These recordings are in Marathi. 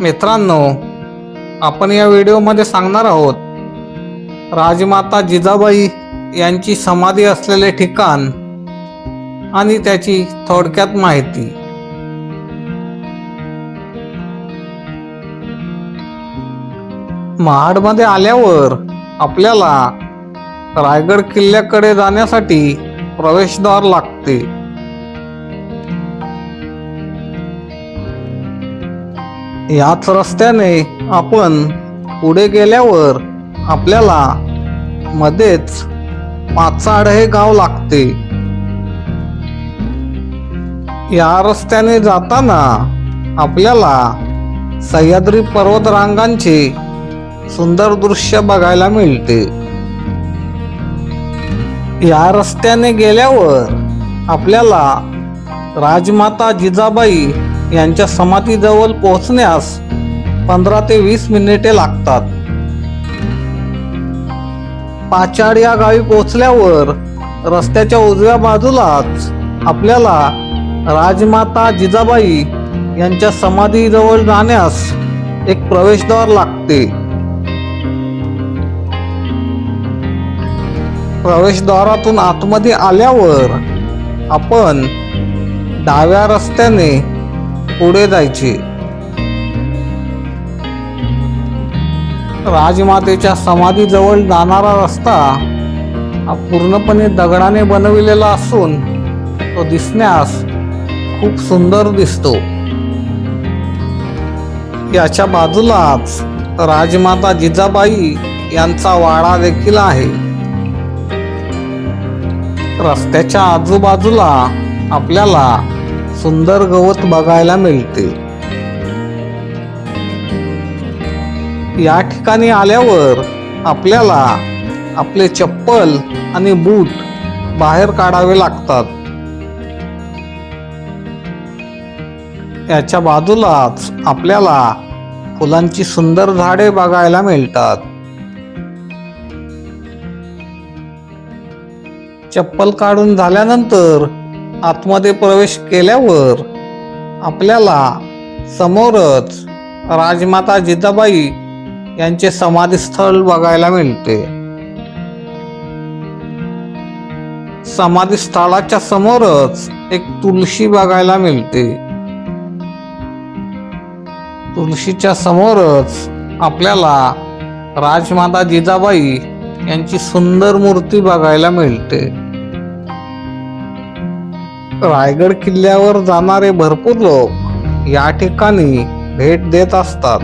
मित्रांनो आपण या व्हिडिओमध्ये सांगणार आहोत राजमाता जिजाबाई यांची समाधी असलेले ठिकाण आणि त्याची थोडक्यात माहिती. महाडमध्ये आल्यावर आपल्याला रायगड किल्ल्याकडे जाण्यासाठी प्रवेशद्वार लागते. याच रस्त्याने आपण पुढे गेल्यावर आपल्याला मध्येच पाचाड हे गाव लागते. या रस्त्याने जाताना आपल्याला सह्याद्री पर्वतरांगांचे सुंदर दृश्य बघायला मिळते. या रस्त्याने गेल्यावर आपल्याला राजमाता जिजाबाई यांच्या समाधीजवळ पोहोचण्यास पंधरा ते वीस मिनिटे लागतात. पाचाड या गावी पोहोचल्यावर रस्त्याच्या उजव्या बाजूलाच आपल्याला राजमाता जिजाबाई यांच्या समाधीजवळ जाण्यास एक प्रवेशद्वार लागते. प्रवेशद्वारातून आतमध्ये आल्यावर आपण डाव्या रस्त्याने पुढे जायचे. राजमातेच्या समाधीजवळ जाणारा रस्ता हा पूर्णपणे दगडाने बनविलेला असून तो दिसण्यास खूप सुंदर दिसतो. याच्या बाजूलाच राजमाता जिजाबाई यांचा वाडा देखील आहे. रस्त्याच्या आजूबाजूला आपल्याला सुंदर गवत बघायला मिळते. या ठिकाणी आल्यावर आपल्याला आपले चप्पल आणि बूट बाहेर काढावे लागतात. याच्या बाजूलाच आपल्याला फुलांची सुंदर झाडे बघायला मिळतात. चप्पल काढून झाल्यानंतर आतमध्ये प्रवेश केल्यावर आपल्याला समोरच राजमाता जिजाबाई यांचे समाधीस्थळ बघायला मिळते. समाधीस्थळाच्या समोरच एक तुळशी बघायला मिळते. तुळशीच्या समोरच आपल्याला राजमाता जिजाबाई यांची सुंदर मूर्ती बघायला मिळते. रायगड किल्ल्यावर जाणारे भरपूर लोक या ठिकाणी भेट देत असतात.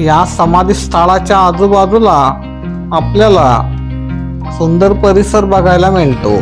या समाधी स्थळाच्या आजूबाजूला आपल्याला सुंदर परिसर बघायला मिळतो.